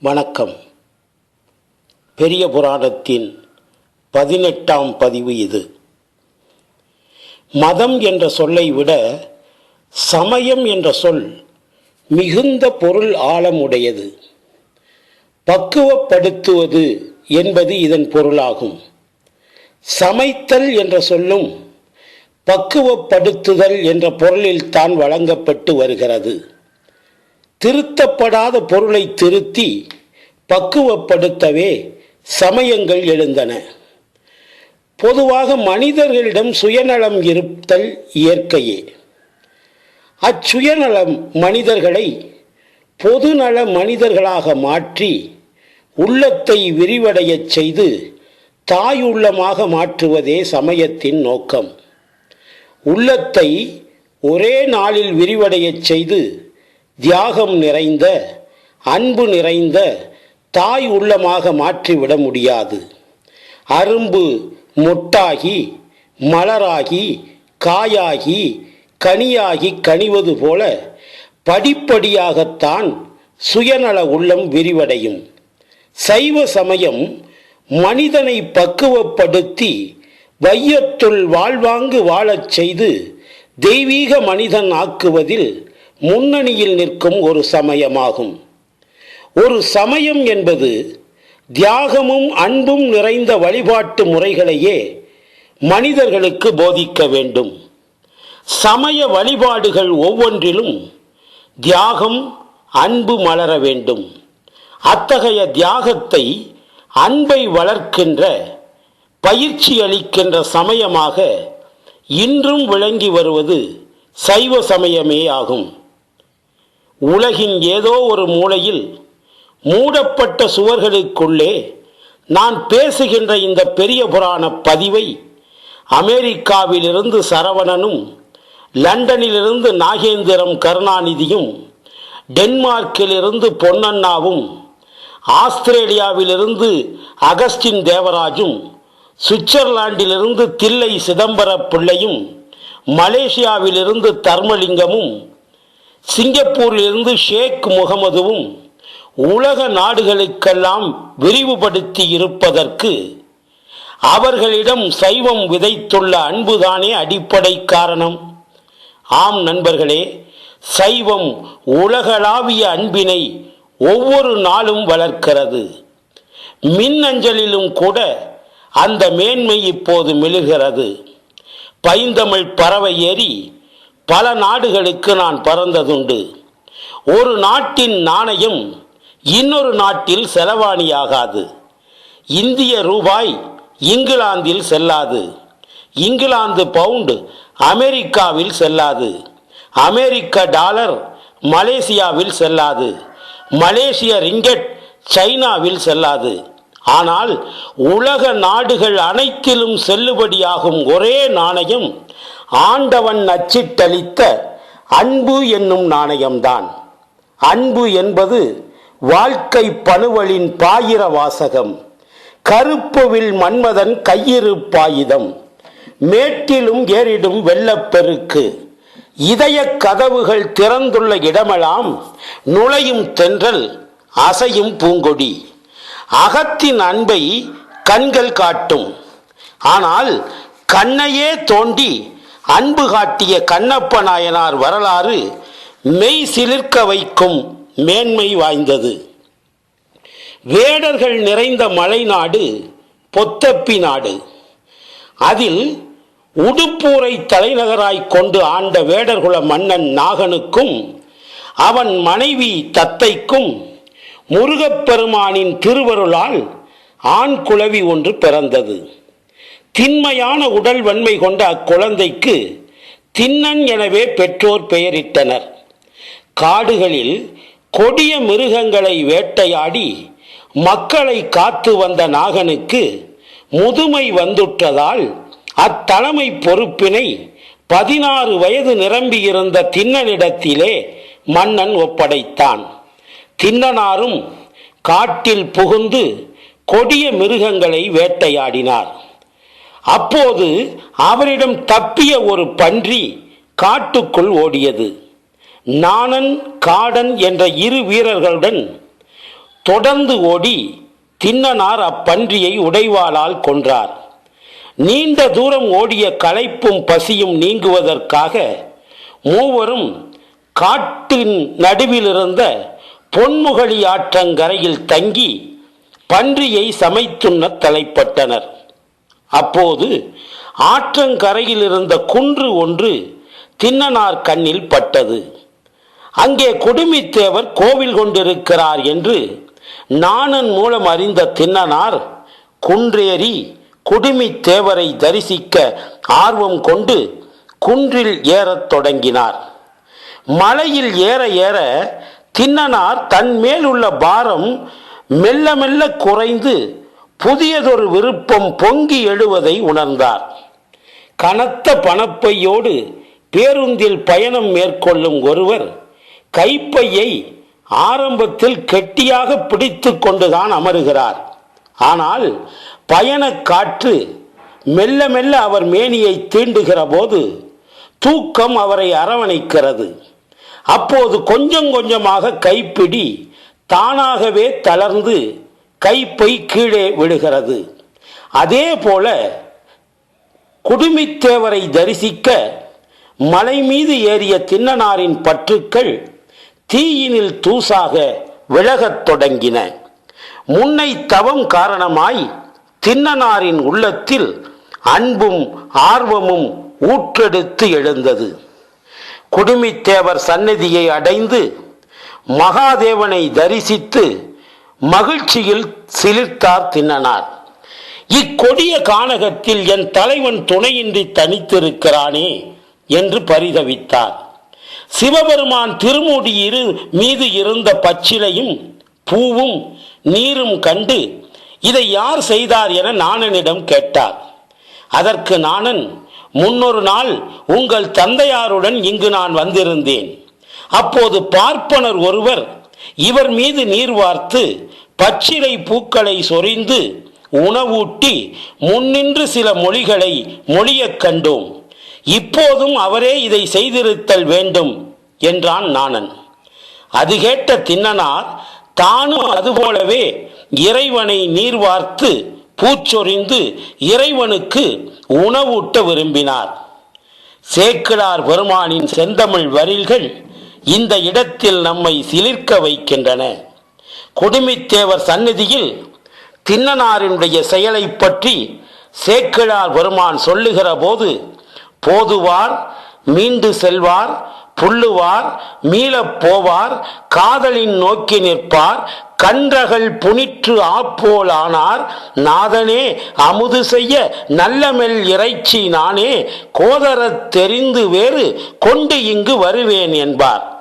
வணக்கம். பெரிய புராணத்தின் பதினெட்டாம் பதிவு இது. மதம் என்ற சொல்லை விட சமயம் என்ற சொல் மிகுந்த பொருள் ஆழமுடையது. பக்குவப்படுத்துவது என்பது இதன் பொருளாகும். சமைத்தல் என்ற சொல்லும் பக்குவப்படுத்துதல் என்ற பொருளில் தான் வழங்கப்பட்டு வருகிறது. திருத்தப்படாத பொருளை திருத்தி பக்குவப்படுத்தவே சமயங்கள் எழுந்தன. பொதுவாக மனிதர்களிடம் சுயநலம் இருத்தல் இயற்கையே. அச்சுயநலம் மனிதர்களை பொதுநல மனிதர்களாக மாற்றி உள்ளத்தை விரிவடையச் செய்து தாயுள்ளமாக மாற்றுவதே சமயத்தின் நோக்கம். உள்ளத்தை ஒரே நாளில் விரிவடையச் செய்து தியாகம் நிறைந்த அன்பு நிறைந்த தாய் உள்ளமாக மாற்றிவிட முடியாது. அரும்பு மொட்டாகி மலராகி காயாகி கனியாகி கனிவது போல படிப்படியாகத்தான் சுயநல உள்ளம் விரிவடையும். சைவ சமயம் மனிதனை பக்குவப்படுத்தி வையத்துள் வாழ்வாங்கு வாழச் செய்து தெய்வீக மனிதன் ஆக்குவதில் முன்னணியில் நிற்கும் ஒரு சமயமாகும். ஒரு சமயம் என்பது தியாகமும் அன்பும் நிறைந்த வழிபாட்டு முறைகளையே மனிதர்களுக்கு போதிக்க வேண்டும். சமய வழிபாடுகள் ஒவ்வொன்றிலும் தியாகம் அன்பு மலர வேண்டும். அத்தகைய தியாகத்தை அன்பை வளர்க்கின்ற பயிற்சி அளிக்கின்ற சமயமாக இன்றும் விளங்கி வருவது சைவ சமயமே ஆகும். உலகின் ஏதோ ஒரு மூலையில் மூடப்பட்ட சுவர்களுக்குள்ளே நான் பேசுகின்ற இந்த பெரிய புராண பதிவை அமெரிக்காவிலிருந்து சரவணனும் லண்டனிலிருந்து நாகேந்திரம் கருணாநிதியும் டென்மார்க்கிலிருந்து பொன்னண்ணாவும் ஆஸ்திரேலியாவிலிருந்து அகஸ்டின் தேவராஜும் சுவிட்சர்லாண்டிலிருந்து தில்லை சிதம்பர பிள்ளையும் மலேசியாவிலிருந்து தர்மலிங்கமும் சிங்கப்பூரிலிருந்து ஷேக் முகமதுவும் உலக நாடுகளுக்கெல்லாம் விரிவுபடுத்தி இருப்பதற்கு அவர்களிடம் சைவம் விதைத்துள்ள அன்புதானே அடிப்படை காரணம். ஆம் நண்பர்களே சைவம் உலகளாவிய அன்பினை ஒவ்வொரு நாளும் வளர்க்கிறது. மின்னஞ்சலிலும் கூட அந்த மேன்மை இப்போது மெழுகிறது. பைந்தமிழ் பறவை ஏறி பல நாடுகளுக்கு நான் பறந்ததுண்டு. ஒரு நாட்டின் நாணயம் இன்னொரு நாட்டில் செலவாணியாகாது. இந்திய ரூபாய் இங்கிலாந்தில் செல்லாது. இங்கிலாந்து பவுண்டு அமெரிக்காவில் செல்லாது. அமெரிக்க டாலர் மலேசியாவில் செல்லாது. மலேசிய ரிங்கெட் சைனாவில் செல்லாது. ஆனால் உலக நாடுகள் அனைத்திலும் செல்லுபடியாகும் ஒரே நாணயம் ஆண்டவன் அச்சிட்டளித்த அன்பு என்னும் நாணயம்தான். அன்பு என்பது வாழ்க்கை பணுவலின் பாயிர வாசகம். கருப்புவில் மன்மதன் கையிருப்பாயுதம் மேட்டிலும் ஏறிடும் வெள்ளப்பெருக்கு. இதய கதவுகள் திறந்துள்ள இடமெல்லாம் நுழையும் தென்றல் அசையும் பூங்கொடி. அகத்தின் அன்பை கண்கள் காட்டும். ஆனால் கண்ணையே தோண்டி அன்பு காட்டிய கண்ணப்ப நாயனார் வரலாறு மெய் சிலிர்க்க வைக்கும் மேன்மை வாய்ந்தது. வேடர்கள் நிறைந்த மலை நாடு பொத்தப்பி நாடு. அதில் உடுப்பூரை தலைநகராய் கொண்டு ஆண்ட வேடர்குல மன்னன் நாகனுக்கும் அவன் மனைவி தத்தைக்கும் முருகப்பெருமானின் திருவருளால் ஆண் குழவி ஒன்று பிறந்தது. திண்மையான உடல் வன்மை கொண்ட அக்குழந்தைக்கு தின்னன் எனவே பெற்றோர் பெயரிட்டனர். காடுகளில் கொடிய மிருகங்களை வேட்டையாடி மக்களை காத்து வந்த நாகனுக்கு முதுமை வந்துற்றதால் அத்தலைமை பொறுப்பினை பதினாறு வயது நிரம்பியிருந்த தின்னனிடத்திலே மன்னன் ஒப்படைத்தான். தின்னனாரும் காட்டில் புகுந்து கொடிய மிருகங்களை வேட்டையாடினார். அப்போது அவரிடம் தப்பிய ஒரு பன்றி காட்டுக்குள் ஓடியது. நாணன் காடன் என்ற இரு வீரர்களுடன் தொடர்ந்து ஓடி தின்னனார் அப்பன்றியை உடைவாளால் கொன்றார். நீண்ட தூரம் ஓடிய களைப்பும் பசியும் நீங்குவதற்காக மூவரும் காட்டின் நடுவிலிருந்த பொன்முகழி ஆற்றங்கரையில் தங்கி பன்றியை சமைத்துண்ணத் தலைப்பட்டனர். அப்போது ஆற்றங்கரையில் இருந்த குன்று ஒன்று தின்னனார் கண்ணில் பட்டது. அங்கே குடுமித்தேவர் கோவில் கொண்டிருக்கிறார் என்று நாணன் மூலம் அறிந்த தின்னனார் குன்றேறி குடுமித்தேவரை தரிசிக்க ஆர்வம் கொண்டு குன்றில் ஏறத் தொடங்கினார். மலையில் ஏற ஏற தின்னனார் தன் மேல் உள்ள பாரம் மெல்ல மெல்ல குறைந்து புதியதொரு விருப்பம் பொங்கி எழுவதை உணர்ந்தார். கனத்த பணப்பையோடு பேருந்தில் பயணம் மேற்கொள்ளும் ஒருவர் கைப்பையை ஆரம்பத்தில் கெட்டியாக பிடித்து கொண்டுதான் அமருகிறார். ஆனால் பயணக் காற்று மெல்ல மெல்ல அவர் மேனியை தீண்டுகிற போது தூக்கம் அவரை அரவணைக்கிறது. அப்போது கொஞ்சம் கொஞ்சமாக கைப்பிடி தானாகவே தளர்ந்து கைப்பை கீழே விடுகிறது அதே போல குடுமித்தேவரை தரிசிக்க மலை மீது ஏறிய தின்னனாரின் பற்றுக்கள் தீயினில் தூசாக விலகத் தொடங்கின. முன்னை தவம் காரணமாய் தின்னனாரின் உள்ளத்தில் அன்பும் ஆர்வமும் ஊற்றெடுத்து எழுந்தது. குடுமித்தேவர் சந்நிதியை அடைந்து மகாதேவனை தரிசித்து மகிழ்ச்சியில் சிலிர்த்தார் தின்னனார். இக்கொடிய கானகத்தில் என் தலைவன் துணையின்றி தனித்திருக்கிறானே என்று பரிதவித்தார். சிவபெருமான் திருமுடி இரு மீது இருந்த பச்சிலையும் பூவும் நீரும் கண்டு இதை யார் செய்தார் என நாணனிடம் கேட்டார். அதற்கு நாணன் முன்னொரு நாள் உங்கள் தந்தையாருடன் இங்கு நான் வந்திருந்தேன். அப்போது பார்ப்பனர் ஒருவர் இவர் மீது நீர் வார்த்து பச்சிலை பூக்களை சொரிந்து உணவூட்டி முன்னின்று சில மொழிகளை மொழியக் கண்டோம். இப்போதும் அவரே இதை செய்திருத்தல் வேண்டும் என்றான் நாணன். அது கேட்ட தின்னனார் தானும் அதுபோலவே இறைவனை நீர் வார்த்து பூச்சொரிந்து இறைவனுக்கு உணவூட்ட விரும்பினார். சேக்கிழார் பெருமானின் செந்தமிழ் வரில்கள் இந்த இடத்தில் நம்மை சிலிர்க்க வைக்கின்றன. குடுமித்தேவர் சந்நிதியில் தின்னனாரினுடைய செயலை பற்றி சேக்கிழார் பெருமான் சொல்லுகிற போது போதுவார் மீண்டு செல்வார் புல்லுவார் மீளப் போவார் காதலின் நோக்கி நிற்பார் கன்றகள் புனிற்று ஆப்போல் ஆனார் நாதனே அமுது செய்ய நல்லமெல் இறைச்சி நானே கோதரத் தெரிந்து வேறு கொண்டு இங்கு வருவேன் என்பார்.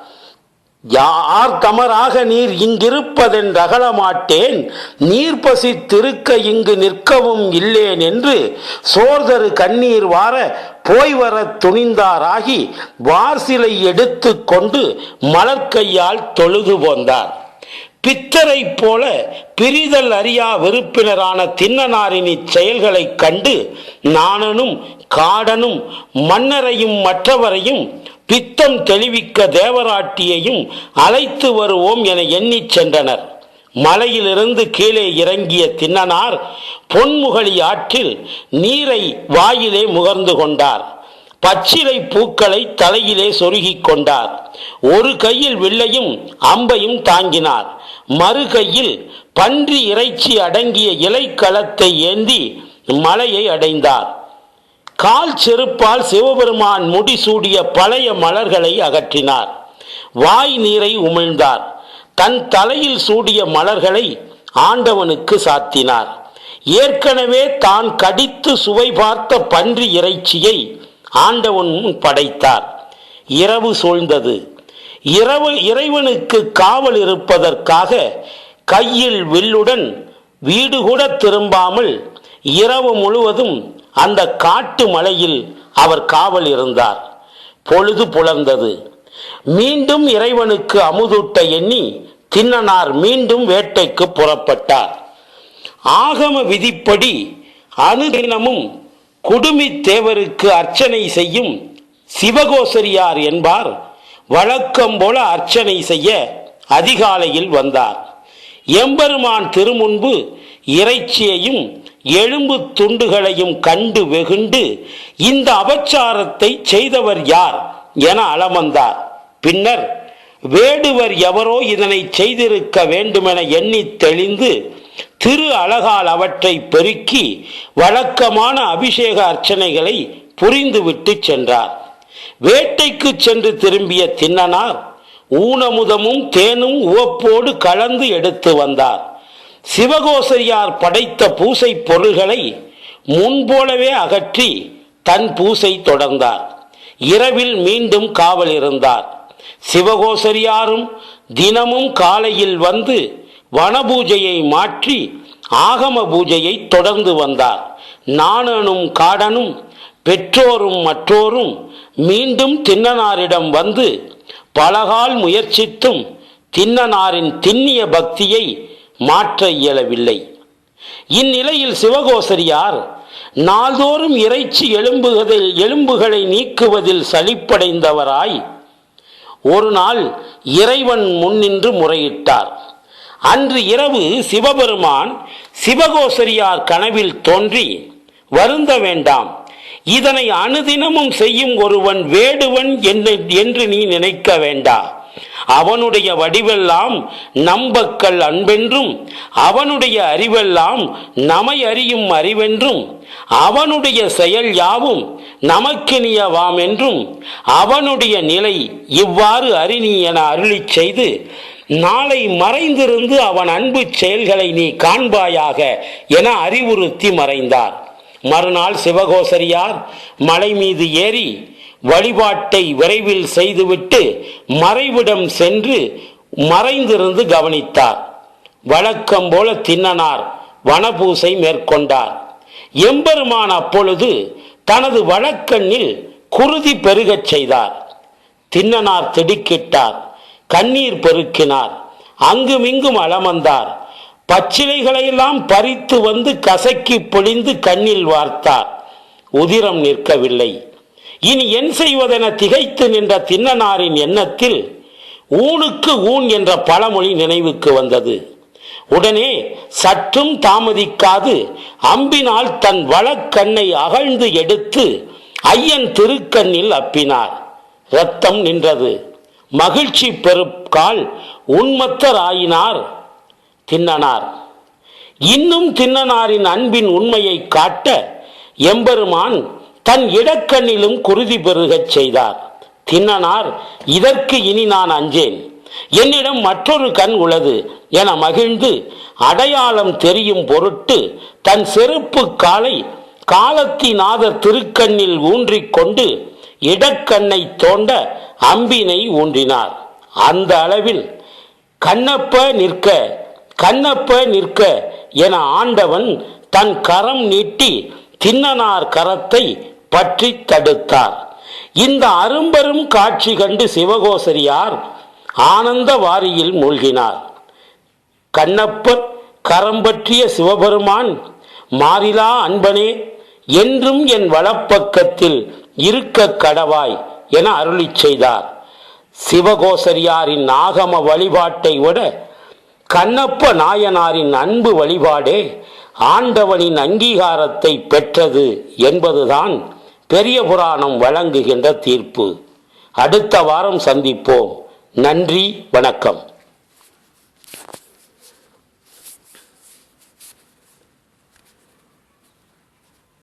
யார் தமராக நீர் இங்கிருப்பதென்று அகலமாட்டேன் நீர் பசித்திருக்க இங்கு நிற்கவும் இல்லேன் என்று சோர்தரு கண்ணீர் வார போய் வர துணிந்தாராகி வார்சிலை எடுத்து கொண்டு மலர்கையால் தொழுது போந்தார். பித்தரை போல பிரிதல் அறியா வெறுப்பினரான தின்னனாரின் இச்செயல்களைக் கண்டு நாணனும் காடனும் மன்னரையும் மற்றவரையும் பித்தம் தெளிவிக்க தேவராட்டியையும் அழைத்து வருவோம் என எண்ணிச் சென்றனர். மலையிலிருந்து கீழே இறங்கிய தின்னனார் பொன்முகழி ஆற்றில் நீரை வாயிலே முகர்ந்து கொண்டார். பச்சிலை பூக்களை தலையிலே சொருகிக் கொண்டார். ஒரு கையில் வில்லையும் அம்பையும் தாங்கினார். மறு கையில் பன்றி இறைச்சி அடங்கிய இலைக்களத்தை ஏந்தி மலையை அடைந்தார். கால் செருப்பால் சிவபெருமான் முடிசூடிய பழைய மலர்களை அகற்றினார். வாய் நீரை உமிழ்ந்தார். தன் தலையில் சூடிய மலர்களை ஆண்டவனுக்கு சாத்தினார். ஏற்கனவே தான் கடித்து சுவை பார்த்த பன்றி இறைச்சியை ஆண்டவன் முன் படைத்தார். இரவு சூழ்ந்தது. இரவு இறைவனுக்கு காவல் இருப்பதற்காக கையில் வில்லுடன் வீடு கூட திரும்பாமல் இரவு முழுவதும் அந்த காட்டு மலையில் அவர் காவல் இருந்தார். பொழுது புலர்ந்தது. மீண்டும் இறைவனுக்கு அமுதூட்ட எண்ணி தின்னனார் மீண்டும் வேட்டைக்கு புறப்பட்டார். ஆகம விதிப்படி அனுதினமும் குடுமி தேவருக்கு அர்ச்சனை செய்யும் சிவகோசரியார் என்பார். வழக்கம் போல அர்ச்சனை செய்ய அதிகாலையில் வந்தார். எம்பெருமான் திருமுன்பு இறைச்சியையும் எலும்பு துண்டுகளையும் கண்டு வெகுண்டு இந்த அபச்சாரத்தை செய்தவர் யார் என அளமந்தார் பின்னர் வேடுவர் எவரோ இதனை செய்திருக்க வேண்டுமென எண்ணி தெளிந்து திரு அழகால் அவற்றை பெருக்கி வழக்கமான அபிஷேக அர்ச்சனைகளை புரிந்துவிட்டு சென்றார். வேட்டைக்கு சென்று திரும்பிய தின்னனார் ஊனமுதமும் தேனும் உவப்போடு கலந்து எடுத்து வந்தார். சிவகோசரியார் படைத்த பூசை பொருள்களை முன்போலவே அகற்றி தன் பூசை தொடர்ந்தார். இரவில் மீண்டும் காவல் இருந்தார். சிவகோசரியாரும் தினமும் காலையில் வந்து வனபூஜையை மாற்றி ஆகம பூஜையை தொடர்ந்து வந்தார். நாணனும் காடனும் பெற்றோரும் மற்றோரும் மீண்டும் தின்னனாரிடம் வந்து பலகால் முயற்சித்தும் தின்னனாரின் திண்ணிய பக்தியை மாற்ற இயலவில்லை. இந்நிலையில் சிவகோசரியார் நாள்தோறும் இறைச்சி எலும்புகளில் எலும்புகளை நீக்குவதில் சலிப்படைந்தவராய் ஒரு நாள் இறைவன் முன்னின்று முறையிட்டார். அன்று இரவு சிவபெருமான் சிவகோசரியார் கனவில் தோன்றி வருந்த வேண்டாம் இதனை அனுதினமும் செய்யும் ஒருவன் வேடுவன் என்று நீ நினைக்க வேண்டா. அவனுடைய வடிவெல்லாம் நம்பக்கல் அன்பென்றும் அவனுடைய அறிவெல்லாம் நமை அறியும் அறிவென்றும் அவனுடைய செயல் யாவும் நமக்கினியவாம் என்றும் அவனுடைய நிலை இவ்வாறு அறினி என அருளிச் செய்து நாளை மறைந்திருந்து அவன் அன்பு செயல்களை நீ காண்பாயாக என அறிவுறுத்தி மறைந்தார். மறுநாள் சிவகோசரியார் மலை மீது ஏறி வழிபாட்டை விரைவில் செய்துவிட்டு மறைவிடம் சென்று மறைந்திருந்து கவனித்தார். வழக்கம் போல தின்னனார் வனபூசை மேற்கொண்டார். எம்பெருமான் அப்பொழுது தனது வழக்கண்ணில் குருதி பெருகச் செய்தார். தின்னனார் திடுக்கிட்டார் கண்ணீர் பெருக்கினார் அங்குமிங்கும் அலமந்தார். பச்சிலைகளையெல்லாம் பறித்து வந்து கசக்கி பொழிந்து கண்ணில் வார்த்தார். உதிரம் நிற்கவில்லை. இனி என் செய்வதென திகைத்து நின்ற தின்னனாரின் எண்ணத்தில் ஊனுக்கு ஊன் என்ற பழமொழி நினைவுக்கு வந்தது. உடனே சற்றும் தாமதிக்காது அம்பினால் தன் வழக்கண்ணை அகழ்ந்து எடுத்து ஐயன் திருக்கண்ணில் அப்பினார். ரத்தம் நின்றது. மகிழ்ச்சி பெருக்கால் உன்மத்தராயினார் தின்னனார். இன்னும் தின்னனாரின் அன்பின் உண்மையை காட்ட எம்பெருமான் தன் இடக்கண்ணிலும் குருதி பெருகச் செய்தார். தின்னனார் இதற்கு இனி நான் அஞ்சேன். என்னிடம் மற்றொரு கண் உள்ளது என மகிழ்ந்து அடையாளம் தெரியும் பொருட்டு தன் செருப்பு காலை காலத்தினாத திருக்கண்ணில் ஊன்றிக் கொண்டு இடக்கண்ணை தோண்ட அம்பினை ஊன்றினார். அந்த அளவில் கண்ணப்ப நிற்க கண்ணப்ப நிற்க என ஆண்டவன் தன் கரம் நீட்டி தின்னனார் கரத்தை பற்றி தடுத்தார். இந்த அரும்பெரும் காட்சி கண்டு சிவகோசரியார் ஆனந்த வாரியில் மூழ்கினார். கண்ணப்பர் கரம்பற்றிய சிவபெருமான் மாறிலா அன்பனே என்றும் என் வலப்பக்கத்தில் இருக்க கடவாய் என அருளிச் செய்தார். சிவகோசரியாரின் நாகம வழிபாட்டை விட கண்ணப்ப நாயனாரின் அன்பு வழிபாடே ஆண்டவனின் அங்கீகாரத்தை பெற்றது என்பதுதான் பெரிய புராணம் வழங்குகின்ற தீர்ப்பு. அடுத்த வாரம் சந்திப்போம். நன்றி வணக்கம்.